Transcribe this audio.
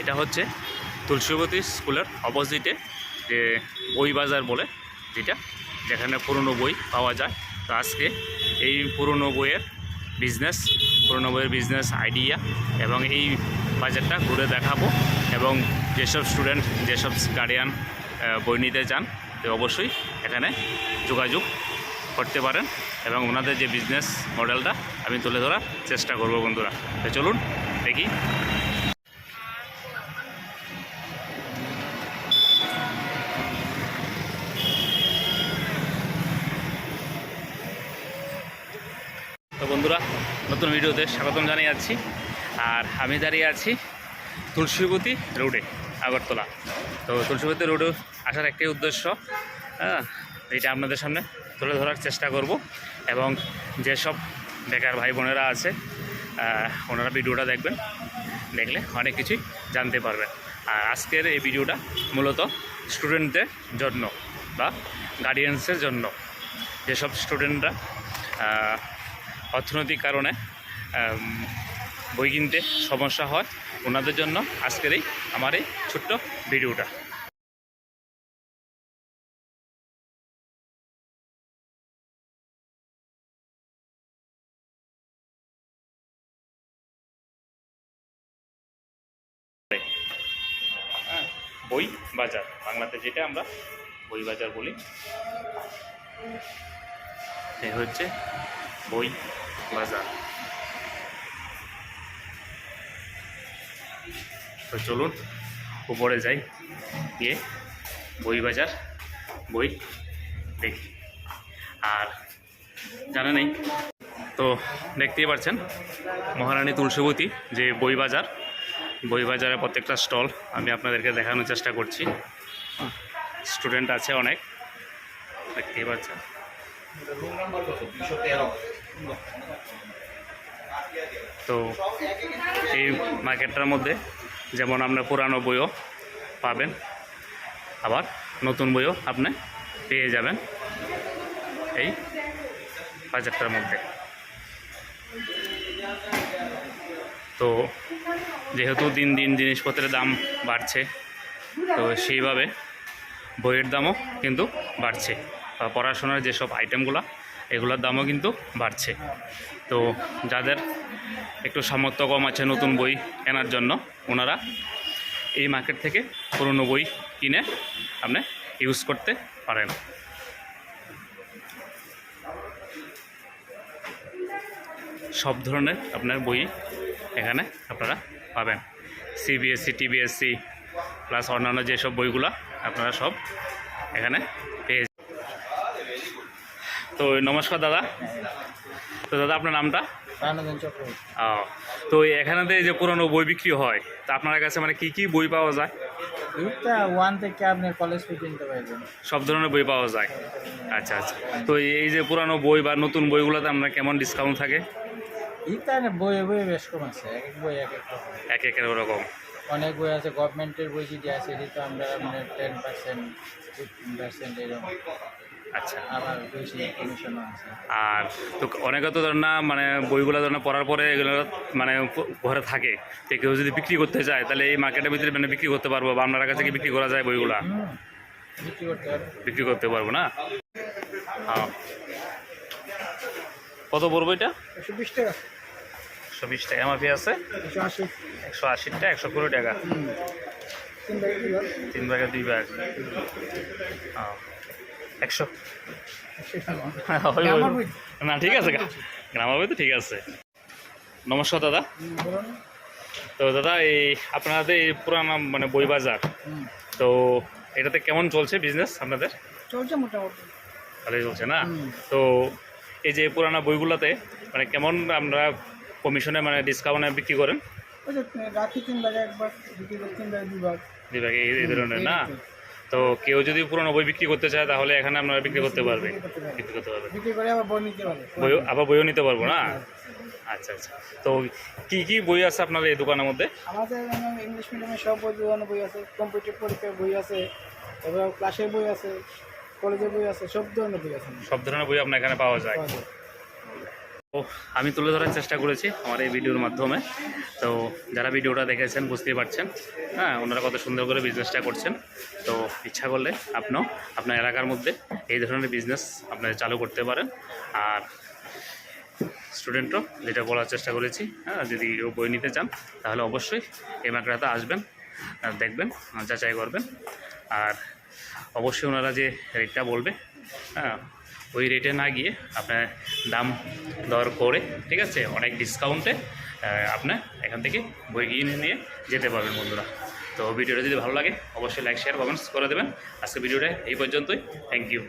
এটা হচ্ছে তুলসীবতী স্কুলের অপোজিটে যে বই বাজার বলে যেটা, যেখানে পুরনো বই পাওয়া যায়। তো আজকে এই পুরনো বইয়ের বিজনেস পুরনো বইয়ের বিজনেস আইডিয়া এবং এই বাজারটা ঘুরে দেখাবো এবং যেসব স্টুডেন্ট যেসব গার্ডিয়ান বই নিতে চান, তো অবশ্যই এখানে যোগাযোগ করতে পারেন এবং ওনাদের যে বিজনেস মডেলটা আমি তুলে ধরার চেষ্টা করব বন্ধুরা। তো চলুন দেখি বন্ধুরা, নতুন ভিডিওতে স্বাগতম জানিয়ে যাচ্ছি আর আমি দাঁড়িয়ে আছি তুলসীবতী রোডে, আগরতলা। তো তুলসীবতী রোডে আসার একটাই উদ্দেশ্য হ্যাঁ এটা আপনাদের সামনে তুলে ধরার চেষ্টা করব এবং যেসব বেকার ভাই বোনেরা আছে ওনারা ভিডিওটা দেখবেন, দেখলে অনেক কিছুই জানতে পারবেন। আর আজকের এই ভিডিওটা মূলত স্টুডেন্টদের জন্য বা গার্ডিয়ানসের জন্য। যেসব স্টুডেন্টরা অর্থনৈতিক কারণে বই কিনতে সমস্যা হয়। ওনাদের জন্য আজকের এই আমার এই ছোট্ট ভিডিওটা। বই বাজার, বাংলাতে যেটা আমরা বই বাজার বলি। এই হচ্ছে বই বাজার। তো চলুন, উপরে যাই, গিয়ে বই বাজার, বই দেখি। আর জানা নেই, তো দেখতেই পাচ্ছেন মহারানী তুলসীবতী যে বই বাজার, বই বাজারের প্রত্যেকটা স্টল আমি আপনাদেরকে দেখানোর চেষ্টা করছি। স্টুডেন্ট আছে অনেক, দেখতেই পাচ্ছেন। তো এই মার্কেটটার মধ্যে যেমন আপনার পুরানো বইও পাবেন, আবার নতুন বইও আপনি পেয়ে যাবেন এই বাজারটার মধ্যে। তো যেহেতু দিন দিন জিনিসপত্রের দাম বাড়ছে, তো সেইভাবে বইয়ের দামও কিন্তু বাড়ছে। পড়াশোনার যেসব আইটেমগুলো এগুলোর দামও কিন্তু বাড়ছে তো যাদের একটু সামর্থ্য কম আছে নতুন বই কেনার জন্য, ওনারা এই মার্কেট থেকে পুরনো বই কিনে আপনি ইউজ করতে পারেন সব ধরনের আপনার বই এখানে আপনারা পাবেন সিবিএসসি টিবিএসসি প্লাস অন্যান্য যেসব বইগুলো আপনারা সব এখানে। তো নমস্কার দাদা। তো দাদা আপনার নামটা? ও, তো এখানেতে যে পুরনো বই বিক্রি হয় তা আপনার কাছে মানে কি কি বই পাওয়া যায়? এইটা ওয়ান থেকে আপনার কলেজ পর্যন্ত পাইবেন। সব ধরনের বই পাওয়া যায়। আচ্ছা আচ্ছা। তো এই যে পুরানো বই বা নতুন বইগুলোতে আপনার কেমন ডিসকাউন্ট থাকে? এইটা বেশ কম আছে এক এক বই এক এক রকম। এক একের ওরকম অনেক বই আছে গভর্নমেন্টের বই যদি আছে সেটা আমরা আপনার টেন পার্সেন্ট ফিফটিন পার্সেন্ট এরকম। আচ্ছা। আর তো অনেকে তো ধর না মানে বইগুলো ধরেন না পড়ার পরে এগুলো মানে ঘরে থাকে। তো কেউ যদি বিক্রি করতে চায় তাহলে এই মার্কেটের ভিতরে মানে বিক্রি করতে পারব বা আপনার কাছে কি বিক্রি করা যায় বইগুলো? বিক্রি করতে পারবে। না? হ্যাঁ। কত পড়ব এটা? একশো বিশ টাকা। একশো বিশ টাকা। এমআরপি আছে? একশো আশি। একশো আশি টাকা একশো কুড়ি টাকা। তিন তিন ভাগে দুই ভাগ। হ্যাঁ। একশো। ওই- আমার বই। না ঠিক আছে গ্রামের বই তো ঠিক আছে। নমস্কার দাদা। তো দাদা এই আপনাদের এই পুরানো মানে বই বাজার তো এটাতে কেমন চলছে বিজনেস আপনাদের? চলছে মোটামুটি। ভালোই চলছে না? তো এই যে পুরানো বইগুলোতে মানে কেমন আমরা কমিশনে মানে ডিসকাউন্টে বিক্রি করেন? রাখি তিন ভাগে একবার বিক্রি করি তিন ভাগে দুই ভাগে। এই ধরনের না? তো কেউ যদি পুরনো বই বিক্রি করতে চায় তাহলে এখানে আপনারা বিক্রি করতে পারবে। বিক্রি করতে পারবে। বিক্রি করে আবার বই নিতে পারবে। বই আবার বইও নিতে পারব না? আচ্ছা আচ্ছা। তো কি কি বই আছে আপনাদের এই দোকানের মধ্যে? আমাদের ইংলিশ মিডিয়ামের সব বই দোকানে বই আছে কম্পিউটার পরীক্ষার বই আছে তারপর ক্লাসের বই আছে কলেজের বই আছে সব ধরনের বই আছে সব ধরনের বই আপনার এখানে পাওয়া যায়। তো আমি তুলে ধরার চেষ্টা করেছি আমার এই ভিডিওর মাধ্যমে। তো যারা ভিডিওটা দেখেছেন, বুঝতেই পারছেন হ্যাঁ ওনারা কত সুন্দর করে বিজনেসটা করছেন। তো ইচ্ছা করলে আপনিও আপনার এলাকার মধ্যে এই ধরনের বিজনেস আপনারা চালু করতে পারেন। আর স্টুডেন্টও যেটা বলার চেষ্টা করেছি হ্যাঁ যদি কেউ বই নিতে চান, তাহলে অবশ্যই এই মাকড়াতে আসবেন দেখবেন যাচাই করবেন। আর অবশ্যই ওনারা যে রেটটা বলবে হ্যাঁ ওই রেটে না গিয়ে আপনার দাম দর করে, ঠিক আছে? অনেক ডিসকাউন্টে আপনার এখান থেকে বই কিনে নিয়ে যেতে পারবেন বন্ধুরা। তো ভিডিওটা যদি ভালো লাগে, অবশ্যই লাইক শেয়ার কমেন্টস করে দেবেন। আজকে ভিডিওটা এই পর্যন্তই। Thank you